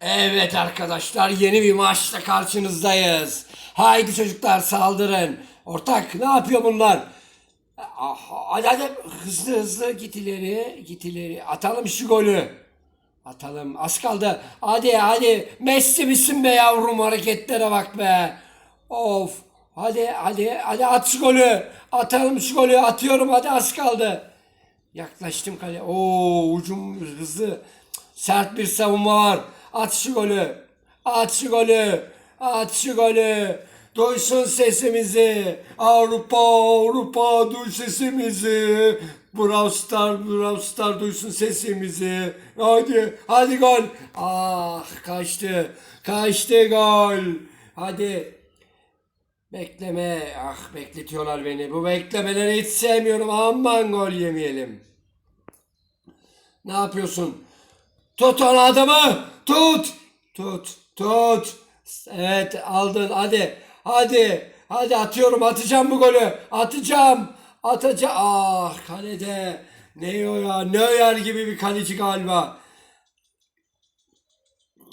Evet arkadaşlar yeni bir maçla karşınızdayız. Haydi çocuklar saldırın. Ortak ne yapıyor bunlar? Hadi hadi hızlı hızlı git ileri git ileri. Atalım şu golü. Atalım az kaldı. Hadi hadi Messi misin be yavrum hareketlere bak be. Of. Hadi hadi hadi at şu golü. Atalım şu golü atıyorum hadi az kaldı. Yaklaştım kale. Oo ucum hızlı. Sert bir savunma var. At şu golü. At şu golü. At şu golü. Duysun sesimizi. Avrupa, Avrupa duy sesimizi. Brawl Star, Brawl Star duysun sesimizi. Hadi, hadi gol. Ah kaçtı. Kaçtı gol. Hadi. Bekleme. Ah bekletiyorlar beni. Bu beklemeleri hiç sevmiyorum. Aman gol yemeyelim. Ne yapıyorsun? Tut adamı. Tut. Tut. Tut. Evet aldın. Hadi. Hadi. Hadi atıyorum. Atacağım bu golü. Atacağım. Atacağım. Ah kalede. Ne o ya? Neuer gibi bir kaleci galiba.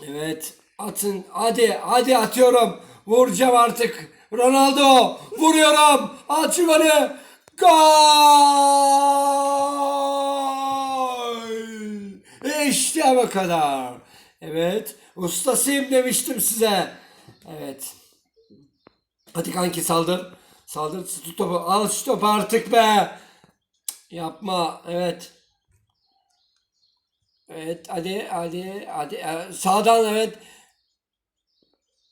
Evet. Atın. Hadi. Hadi atıyorum. Vuracağım artık. Ronaldo. Vuruyorum. At şu golü. Gol. İşte bu kadar. Evet. Ustasıyım demiştim size. Evet. Hadi kanki saldır. Saldır. Tut topu. Al şu topu artık be. Yapma. Evet. Evet hadi hadi hadi Ee, sağdan evet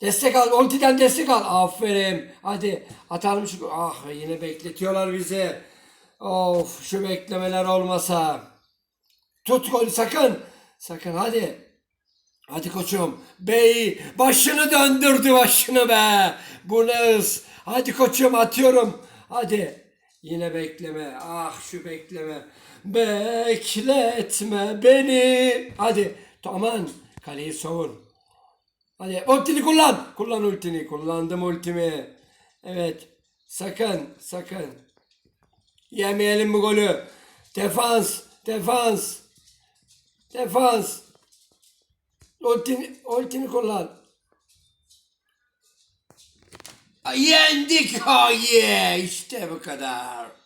destek al Ulti'den destek al aferin hadi atalım şu ah yine bekletiyorlar bizi of şu beklemeler olmasa tut golü sakın sakın hadi hadi koçum bey başını döndürdü başını be bu ne hız hadi koçum atıyorum hadi Yine bekleme. Ah şu bekleme. Bekletme beni. Hadi. Aman. Kaleyi savun. Hadi ultini kullan. Kullan ultini. Kullandım ultimi. Evet. Sakın. Sakın. Yemeyelim bu golü. Defans. Defans. Defans. Ultini, ultini kullan. Yendik. Oh yeah. İşte bu kadar.